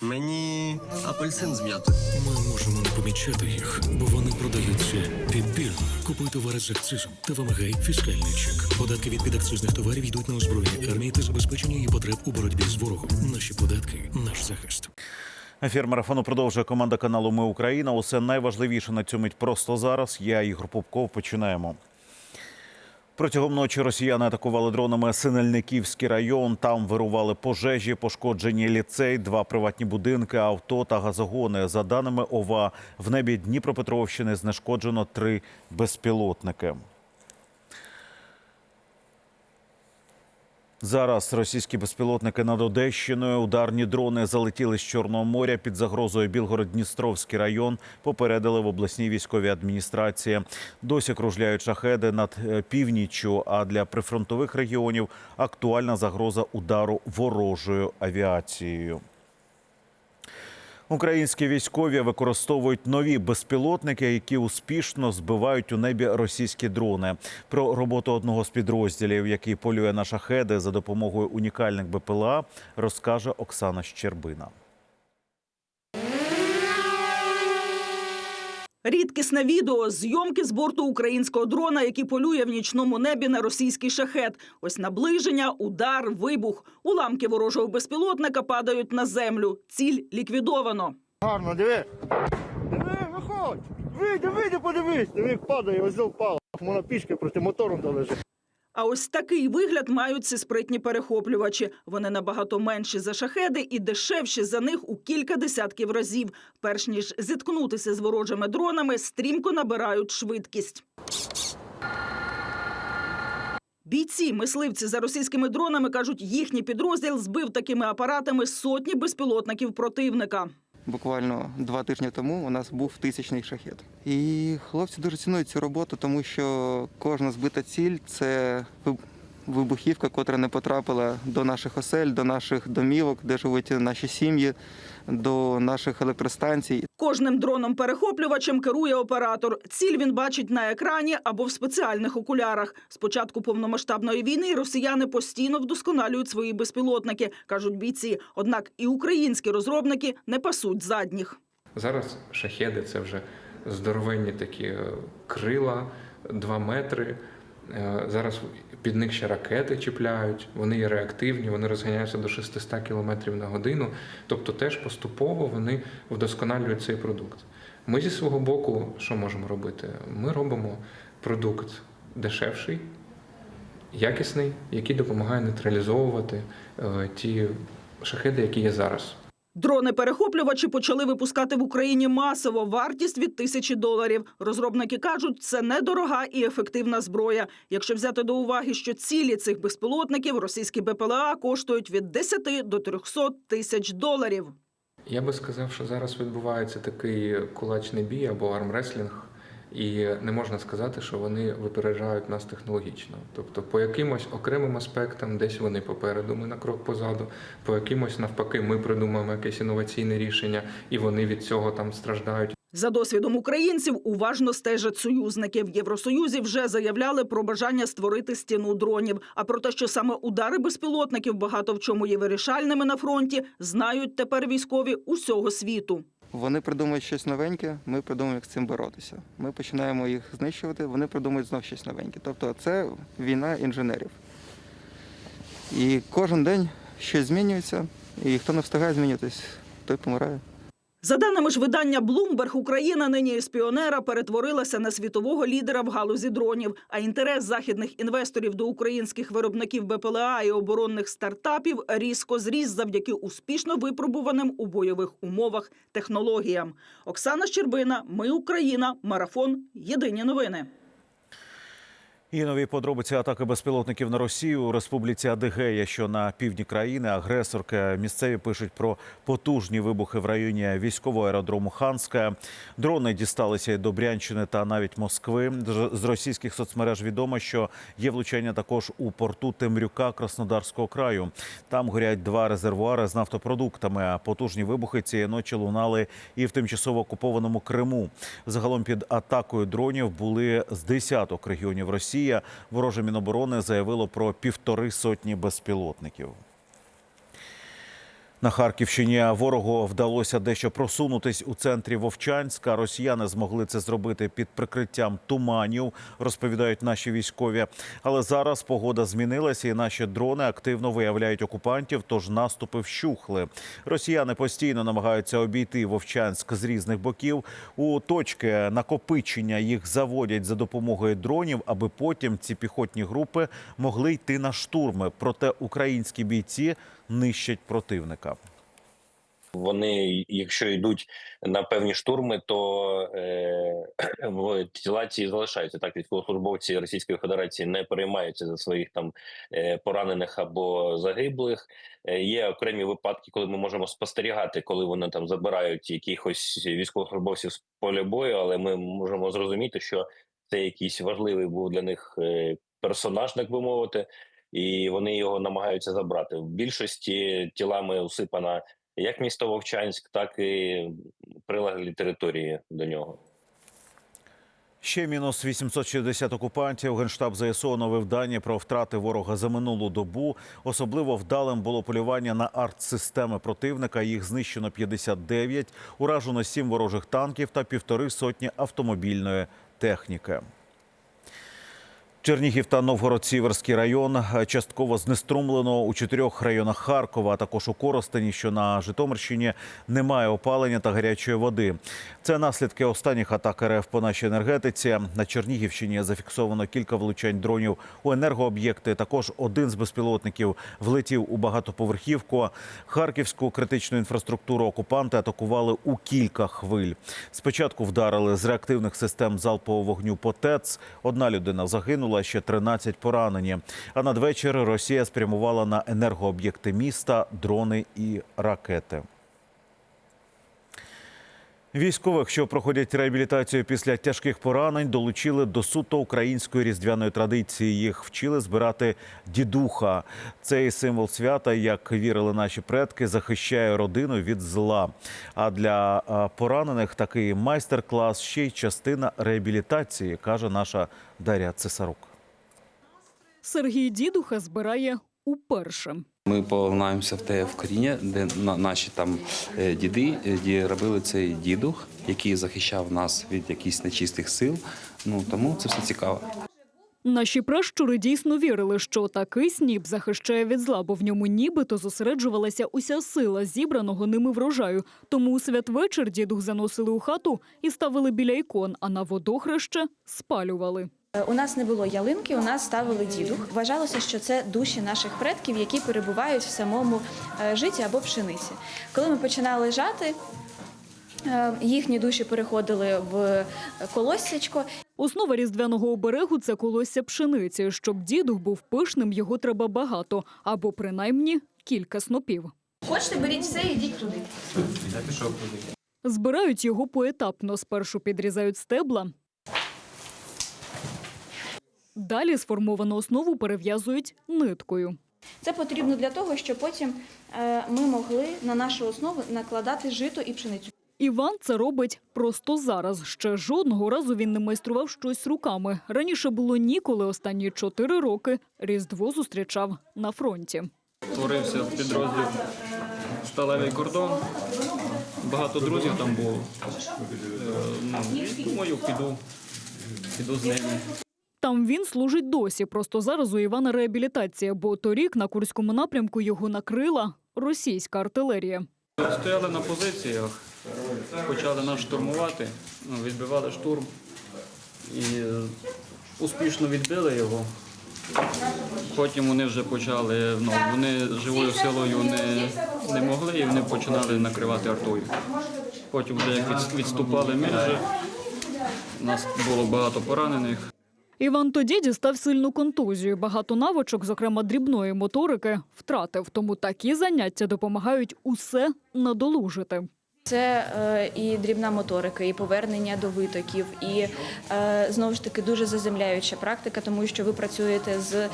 Мені апельсин з м'ятою. Ми можемо не помічати їх, бо вони продаються підбірно. Купуй товари з акцизом та вимагай фіскальний чек. Податки від підакцизних товарів йдуть на озброєння армії та забезпечення її потреб у боротьбі з ворогом. Наші податки наш захист. Ефір марафону продовжує команда каналу Ми Україна. Усе найважливіше на цю мить просто зараз. Я Ігор Попков. Починаємо. Протягом ночі росіяни атакували дронами Синельниківський район. Там вирували пожежі, пошкоджені ліцей, два приватні будинки, авто та газогони. За даними ОВА, в небі Дніпропетровщини знешкоджено три безпілотники. Зараз російські безпілотники над Одещиною. Ударні дрони залетіли з Чорного моря під загрозою Білгород-Дністровський район. Попередили в обласній військовій адміністрації. Досі кружляють шахеди над е, північчю. А для прифронтових регіонів актуальна загроза удару ворожою авіацією. Українські військові використовують нові безпілотники, які успішно збивають у небі російські дрони. Про роботу одного з підрозділів, який полює на шахеди за допомогою унікальних БПЛА, розкаже Оксана Щербина. Рідкісне відео зйомки з борту українського дрона, який полює в нічному небі на російський шахет. Ось наближення, удар, вибух. Уламки ворожого безпілотника падають на землю. Ціль ліквідовано. Гарно, диви. Диви, виходь. Вийди, вийди, подивись. Диви, падає, ось впала. Вона пішки проти мотором долежить. А ось такий вигляд мають ці спритні перехоплювачі. Вони набагато менші за шахеди і дешевші за них у кілька десятків разів. Перш ніж зіткнутися з ворожими дронами, стрімко набирають швидкість. Бійці, мисливці за російськими дронами кажуть, їхній підрозділ збив такими апаратами сотні безпілотників противника. Буквально два тижні тому у нас був тисячний шахет. І хлопці дуже цінують цю роботу, тому що кожна збита ціль це вибухівка, котра не потрапила до наших осель, до наших домівок, де живуть наші сім'ї, до наших електростанцій. Кожним дроном-перехоплювачем керує оператор. Ціль він бачить на екрані або в спеціальних окулярах. З початку повномасштабної війни росіяни постійно вдосконалюють свої безпілотники, кажуть бійці. Однак і українські розробники не пасуть задніх. Зараз шахеди це вже здоровенні такі е, крила, 2 метри. Е, Зараз під них ще ракети чіпляють, вони є реактивні, вони розганяються до 600 км на годину. Тобто теж поступово вони вдосконалюють цей продукт. Ми зі свого боку, що можемо робити? Ми робимо продукт дешевший, якісний, який допомагає нейтралізовувати е, ті шахеди, які є зараз. Дрони-перехоплювачі почали випускати в Україні масово. Вартість від тисячі доларів. Розробники кажуть, це недорога і ефективна зброя. Якщо взяти до уваги, що цілі цих безпілотників російські БПЛА коштують від 10 до 300 тисяч доларів. Я би сказав, що зараз відбувається такий кулачний бій або армреслінг, і не можна сказати, що вони випереджають нас технологічно. Тобто, по якимось окремим аспектам, десь вони попереду, ми на крок позаду, по якимось навпаки, ми придумаємо якесь інноваційне рішення, і вони від цього там страждають. За досвідом українців уважно стежать союзники. В Євросоюзі вже заявляли про бажання створити стіну дронів. А про те, що саме удари безпілотників багато в чому є вирішальними на фронті, знають тепер військові усього світу. Вони придумують щось новеньке, ми придумуємо, як з цим боротися. Ми починаємо їх знищувати, вони придумують знов щось новеньке. Тобто це війна інженерів. І кожен день щось змінюється, і хто не встигає змінюватись, той помирає. За даними ж видання Bloomberg, Україна нині із піонера перетворилася на світового лідера в галузі дронів. А інтерес західних інвесторів до українських виробників БПЛА і оборонних стартапів різко зріс завдяки успішно випробуваним у бойових умовах технологіям. Оксана Щербина, Ми Україна, марафон. Єдині новини. І нові подробиці атаки безпілотників на Росію у республіці Адигея, що на півдні країни, агресорки місцеві пишуть про потужні вибухи в районі військового аеродрому Ханська. Дрони дісталися і до Брянщини та навіть Москви. З російських соцмереж відомо, що є влучання також у порту Темрюка Краснодарського краю. Там горять два резервуари з нафтопродуктами. А потужні вибухи цієї ночі лунали і в тимчасово окупованому Криму. Загалом під атакою дронів були з десяток регіонів Росії. Вороже міноборони заявило про півтори сотні безпілотників. На Харківщині ворогу вдалося дещо просунутись у центрі Вовчанська. Росіяни змогли це зробити під прикриттям туманів, розповідають наші військові. Але зараз погода змінилася, і наші дрони активно виявляють окупантів, тож наступи вщухли. Росіяни постійно намагаються обійти Вовчанськ з різних боків. У точки накопичення їх заводять за допомогою дронів, аби потім ці піхотні групи могли йти на штурми. Проте українські бійці нищать противника. Вони, якщо йдуть на певні штурми, то е, тіла ці залишаються. Так, військовослужбовці Російської Федерації не переймаються за своїх там е, поранених або загиблих. Е, є окремі випадки, коли ми можемо спостерігати, коли вони там забирають якихось військовослужбовців з поля бою, але ми можемо зрозуміти, що це якийсь важливий був для них е, персонаж, так би мовити, і вони його намагаються забрати. В більшості тілами усипана як місто Вовчанськ, так і прилеглі території до нього. Ще мінус 860 окупантів. Генштаб ЗСУ оновив дані про втрати ворога за минулу добу. Особливо вдалим було полювання на артсистеми противника. Їх знищено 59, уражено 7 ворожих танків та півтори сотні автомобільної техніки. Чернігів та Новгород-Сіверський район частково знеструмлено у чотирьох районах Харкова, а також у Коростені, що на Житомирщині немає опалення та гарячої води. Це наслідки останніх атак РФ по нашій енергетиці. На Чернігівщині зафіксовано кілька влучань дронів у енергооб'єкти. Також один з безпілотників влетів у багатоповерхівку. Харківську критичну інфраструктуру окупанти атакували у кілька хвиль. Спочатку вдарили з реактивних систем залпового вогню по ТЕЦ. Одна людина загинула, ще 13 поранені. А надвечір Росія спрямувала на енергооб'єкти міста дрони і ракети. Військових, що проходять реабілітацію після тяжких поранень, долучили до суто української різдвяної традиції. Їх вчили збирати дідуха. Цей символ свята, як вірили наші предки, захищає родину від зла. А для поранених такий майстер-клас ще й частина реабілітації, каже наша Дар'я Цесарук. Сергій Дідуха збирає уперше. Ми повернаємося в те в коріння, де на- наші там е, діди е, ді- робили цей дідух, який захищав нас від якихось нечистих сил. Ну тому це все цікаво. Наші пращури дійсно вірили, що такий сніп захищає від зла, бо в ньому нібито зосереджувалася уся сила зібраного ними врожаю. Тому у святвечір дідух заносили у хату і ставили біля ікон, а на водохреще спалювали. Е, У нас не було ялинки, у нас ставили дідух. Вважалося, що це душі наших предків, які перебувають в самому е, житі або пшениці. Коли ми починали жати, е, їхні душі переходили в колоссячко, Основа різдвяного оберегу це колосся пшениці. Щоб дідух був пишним, його треба багато або принаймні кілька снопів. Хочете, беріть все і йдіть туди. Збирають його поетапно. Спершу підрізають стебла. Далі сформовану основу перев'язують ниткою. Це потрібно для того, щоб потім е, ми могли на нашу основу накладати жито і пшеницю. Іван це робить просто зараз. Ще жодного разу він не майстрував щось руками. Раніше було ніколи. Останні чотири роки Різдво зустрічав на фронті. Творився підрозділ Сталевий кордон. Багато друзів там було. Е, ну, Думаю, піду, піду з ними. Там він служить досі. Просто зараз у Івана реабілітація, бо торік на Курському напрямку його накрила російська артилерія. Стояли на позиціях, почали нас штурмувати, ну, відбивали штурм і е, успішно відбили його. Потім вони вже почали, ну, вони живою силою не, не могли і вони починали накривати артою. Потім вже як відступали ми вже, у нас було багато поранених. Іван тоді дістав сильну контузію. Багато навичок, зокрема дрібної моторики, втратив. Тому такі заняття допомагають усе надолужити. Це е, і дрібна моторика, і повернення до витоків, і е, знову ж таки дуже заземляюча практика, тому що ви працюєте з, е,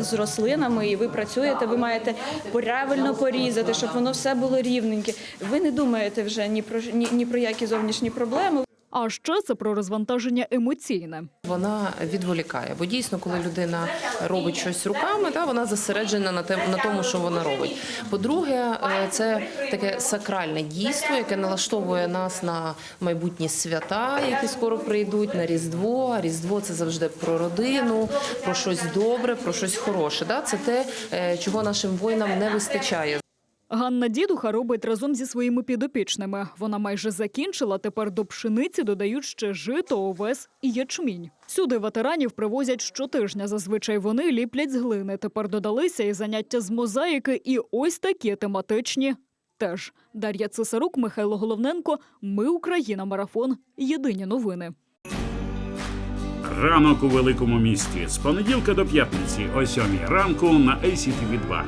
з рослинами, і ви працюєте, ви маєте правильно порізати, щоб воно все було рівненьке. Ви не думаєте вже ні про ні, ні про які зовнішні проблеми. А ще це про розвантаження емоційне. Вона відволікає, бо дійсно, коли людина робить щось руками, та вона зосереджена на тем на тому, що вона робить. По-друге, е, це таке сакральне дійство, яке налаштовує нас на майбутні свята, які скоро прийдуть, на Різдво. Різдво це завжди про родину, про щось добре, про щось хороше. Це те, е, чого нашим воїнам не вистачає. Ганна Дідуха робить разом зі своїми підопічними. Вона майже закінчила. Тепер до пшениці додають ще жито, овес і ячмінь. Сюди ветеранів привозять щотижня. Зазвичай вони ліплять з глини. Тепер додалися і заняття з мозаїки, і ось такі тематичні. Теж Дар'я Цесарук, Михайло Головненко. Ми Україна. Марафон. Єдині новини. Ранок у великому місті з понеділка до п'ятниці о сьомій ранку на ACTV 2